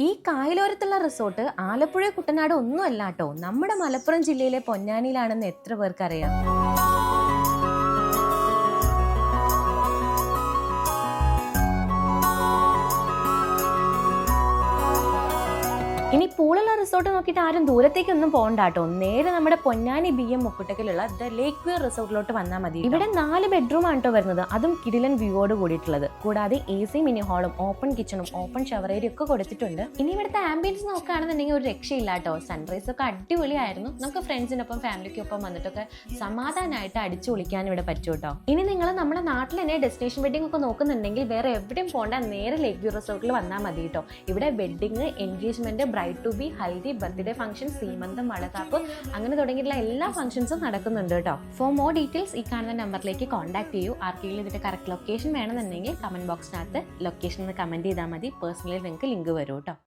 ഈ കായലോരത്തുള്ള റിസോർട്ട് ആലപ്പുഴ കുട്ടനാട് ഒന്നും അല്ല കേട്ടോ. നമ്മുടെ മലപ്പുറം ജില്ലയിലെ പൊന്നാനിയിലാണെന്ന് എത്ര പേർക്കറിയാം? ഇനി പൂളുള്ള റിസോർട്ട് നോക്കിയിട്ട് ആരും ദൂരത്തേക്കൊന്നും പോകണ്ട കേട്ടോ നേരെ നമ്മുടെ പൊന്നാനി ബി എം മുക്കുട്ടക്കിലുള്ള ദ ലേക്ക് വ്യൂ റിസോർട്ടിലോട്ട് വന്നാൽ മതി ഇവിടെ നാല് ബെഡ്റൂം ആണ് കേട്ടോ വരുന്നത്. അതും കിടിലൻ വ്യൂവോട് കൂടിയിട്ടുള്ളത്. കൂടാതെ എ സി മിനി ഹാളും ഓപ്പൺ കിച്ചണും ഓപ്പൺ ഷവർ ഏരിയ ഒക്കെ കൊടുത്തിട്ടുണ്ട്. ഇനി ഇവിടുത്തെ ആംബിയൻസ് നോക്കുകയാണെന്നുണ്ടെങ്കിൽ ഒരു രക്ഷയില്ല കേട്ടോ സൺറൈസ് ഒക്കെ അടിപൊളിയായിരുന്നു. നമുക്ക് ഫ്രണ്ട്സിനൊപ്പം ഫാമിലിക്കൊപ്പം വന്നിട്ടൊക്കെ സമാധാനമായിട്ട് അടിച്ചു വിളിക്കാൻ ഇവിടെ പറ്റും കേട്ടോ. ഇനി നിങ്ങൾ നമ്മുടെ നാട്ടിൽ തന്നെ ഡെസ്റ്റിനേഷൻ വെഡിങ് ഒക്കെ നോക്കുന്നുണ്ടെങ്കിൽ വേറെ എവിടെയും പോകണ്ട നേരെ ലേക്ക് വ്യൂ റിസോർട്ടിൽ വന്നാൽ മതി കേട്ടോ. ഇവിടെ wedding engagement bride to be haldi birthday function സീമന്തം വളകാപ്പ് അങ്ങനെ തുടങ്ങിയിട്ടുള്ള എല്ലാ ഫംഗ്ഷൻസും നടക്കുന്നുണ്ട് കേട്ടോ. ഫോർ മോർ ഡീറ്റെയിൽസ് ഈ കാണുന്ന നമ്പറിലേക്ക് കോൺടാക്ട് ചെയ്യൂ. ആർക്കെങ്കിലും ഇതിന്റെ കറക്റ്റ് ലൊക്കേഷൻ വേണമെന്നുണ്ടെങ്കിൽ കമന്റ് ബോക്സിനകത്ത് ലൊക്കേഷൻ കമന്റ് ചെയ്താൽ മതി. പേഴ്സണലി നിങ്ങൾക്ക് ലിങ്ക് വരും കേട്ടോ.